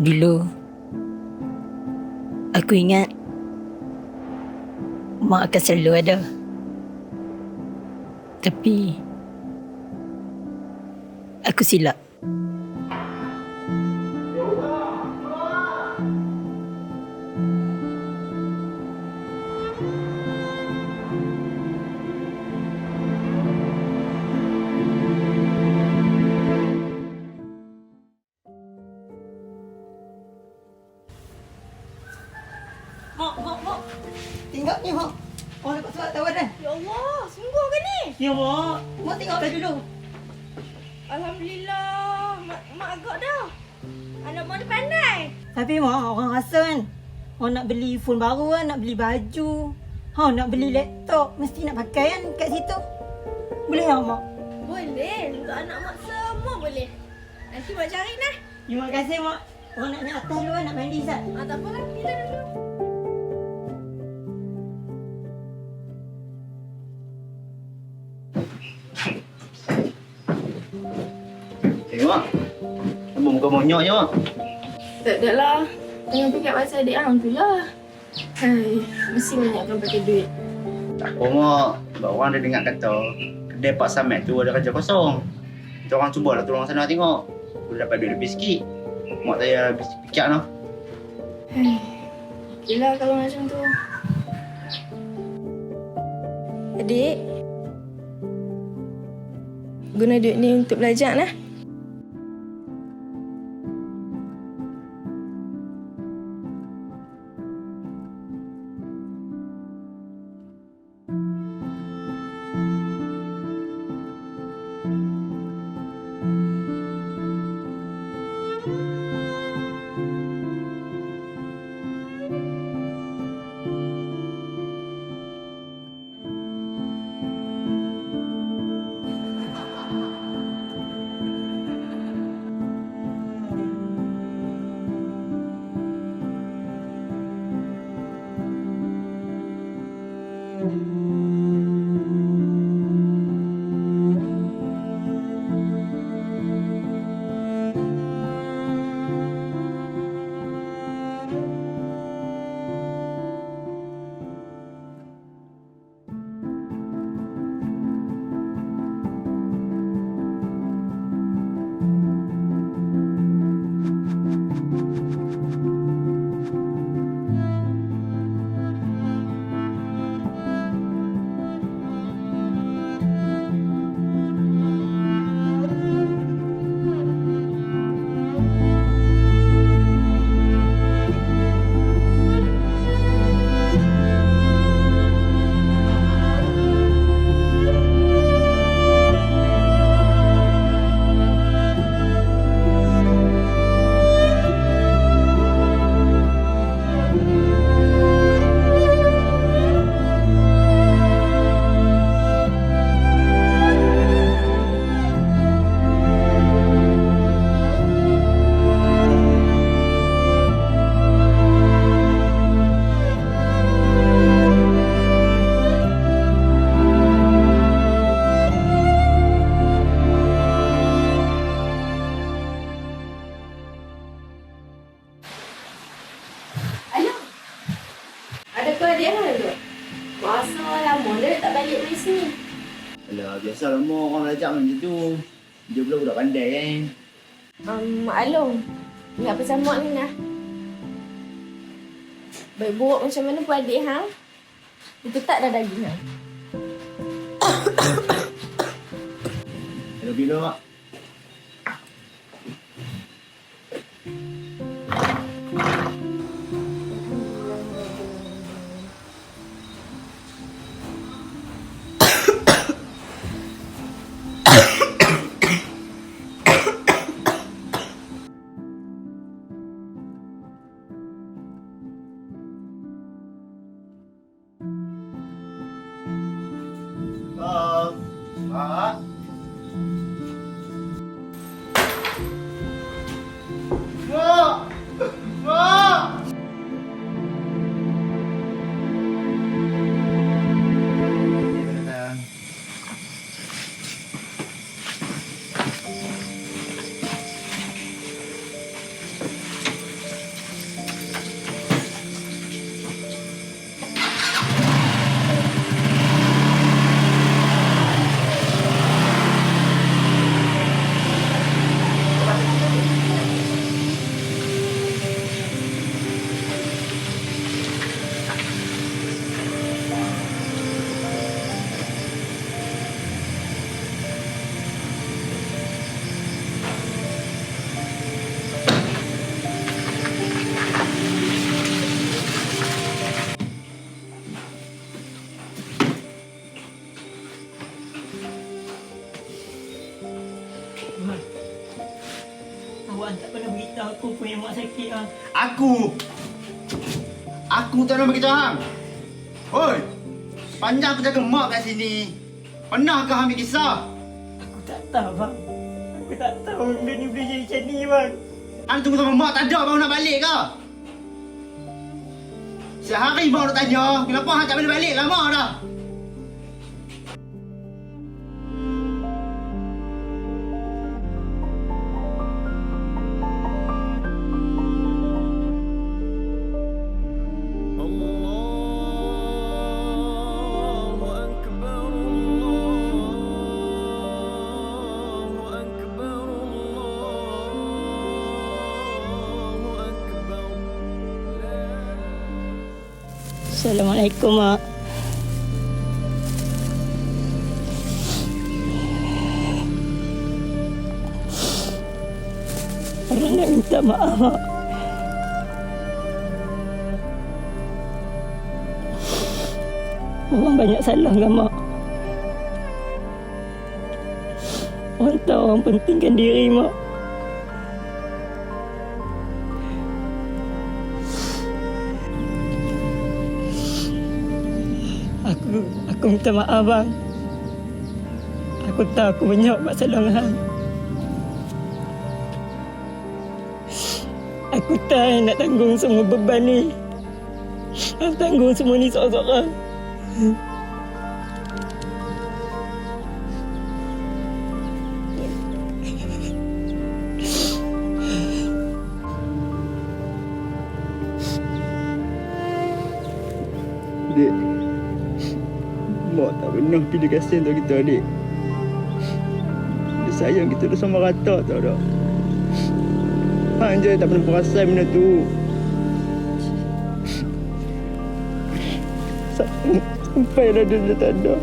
Dulu Aku ingat Mak akan selalu ada. Tapi Aku silap Tengok ni, Mak. Orang dapat surat tawaran. Ya Allah, sungguh ke ni? Ya, Mak. Mak tengoklah dulu. Alhamdulillah, mak, mak agak dah. Anak mak ni pandai. Tapi, Mak, orang rasa kan. Orang nak beli phone baru kan, nak beli baju. Ha, nak beli laptop. Mesti nak pakai kan kat situ. Boleh tak, Mak? Boleh, untuk anak mak semua boleh. Nanti mak cari nah. Terima kasih, Mak. Orang nak naik atas dulu kan, nak mandi, Zat. Ah, tak apalah, kita dulu. Monyok je, Mak. Tak ada lah. Tengah fikir pasal adik hang tu lah. Hai, mesti banyakkan pakai duit. Tak apa, Mak. Sebab orang dah dengar kata kedai Pak Samet tu ada kerja kosong. Kita orang cubalah tolong sana tengok. Boleh dapat duit lebih sikit. Mak saya habis fikir noh. Hai, okey lah kalau macam tu. Adik, guna duit ni untuk belajar nah. Lama dia tak balik dari sini. Alah, biasa lah Mak. Orang belajar macam tu. Dia pula budak pandai kan. Um, Mak Along, ingat pasal mak ni nah. Baik buruk macam mana pun adik hang, dia tetap dah daging hang. Hello, bila. Mak. Mak. Awak tak pernah beritahu aku pun yang mak sakit ah. Aku Aku tak nak beritahu hang Oi Panjang aku jaga mak kat sini Pernah kau ambil kisah? Aku tak tahu bang. Aku tak tahu benda ni boleh jadi macam ni bang. Hang tunggu sampai mak tak ada baru nak balik ke? Sehari baru nak tanya Kenapa hang tak boleh balik lama dah Assalamualaikum mak. Orang nak minta maaf mak. Orang banyak salah kan mak. Orang tahu orang pentingkan diri mak. Aku aku minta maaf bang. Aku tahu aku banyak buat salah dengan hang. Aku tak nak tanggung semua beban ni. Hang tanggung semua ni seorang-seorang. Dek Mak tak pernah pilih kasih untuk kita adik. Dia sayang kita dah sama rata tau tak? Hang je tak pernah perasan benda tu. Sampailah dia dah tak ada